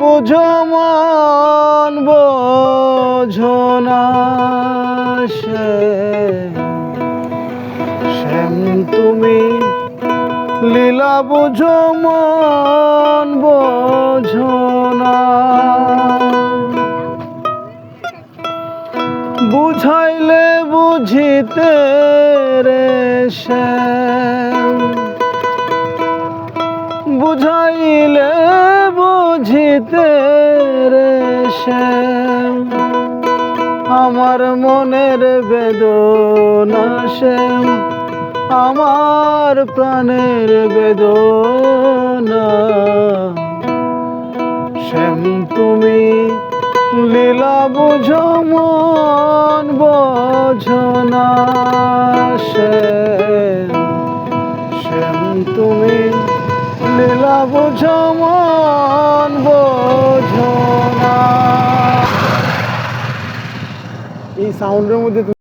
বুঝো মন, বোঝো না শ্যাম তুমি লীলা, বুঝো মন, বোঝো না। বুঝাইলে বুঝিতে রে শ্যাম। বুঝাইলে বুঝিতে রে আমার মনের বেদনা শ্যাম আমার প্রাণের বেদনা। শ্যাম, তুমি লীলা বুঝো, মন বোঝো না শ্যাম, তুমি লীলা বুঝো, মন এই সাউন্ডের মধ্যে